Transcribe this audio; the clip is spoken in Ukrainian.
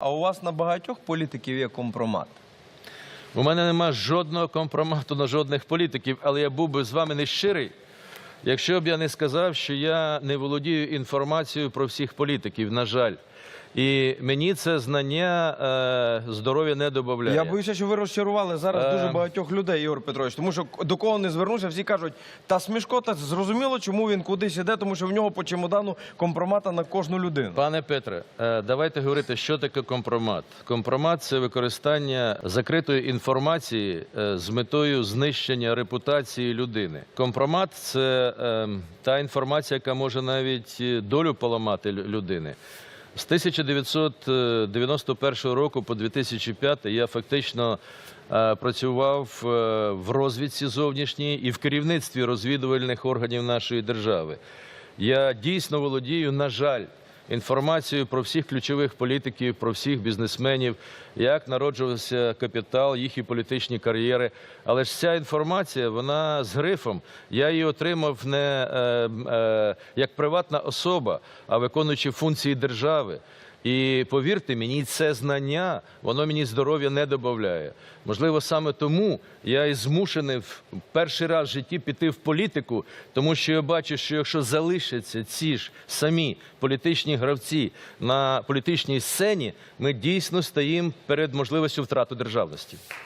А у вас на багатьох політиків є компромат. У мене нема жодного компромату на жодних політиків, але я був би з вами не щирий, якщо б я не сказав, що я не володію інформацією про всіх політиків, на жаль. І мені це знання е, здоров'я не додає. Я боюся, що ви розчарували зараз Е. дуже багатьох людей, Ігор Петрович. Тому що до кого не звернувся, всі кажуть, та Смішко, та зрозуміло, чому він кудись іде, тому що в нього по чемодану компромата на кожну людину. Пане Петре, е, давайте говорити, що таке компромат. Компромат це використання закритої інформації е, з метою знищення репутації людини. Компромат це е, та інформація, яка може навіть е, долю поламати людини. З 1991 року по 2005 я фактично е, працював е, в розвідці зовнішній і в керівництві розвідувальних органів нашої держави. Я дійсно володію, на жаль, інформацією про всіх ключових політиків, про всіх бізнесменів, як народжувався капітал, їхні політичні кар'єри. Але ж ця інформація, вона з грифом. Я її отримав не е, е, як приватна особа, а виконуючи функції держави. І повірте мені, це знання, воно мені здоров'я не додає. Можливо, саме тому я і змушений в перший раз в житті піти в політику, тому що я бачу, що якщо залишаться ці ж самі політичні гравці на політичній сцені, ми дійсно стоїмо перед можливістю втрати державності.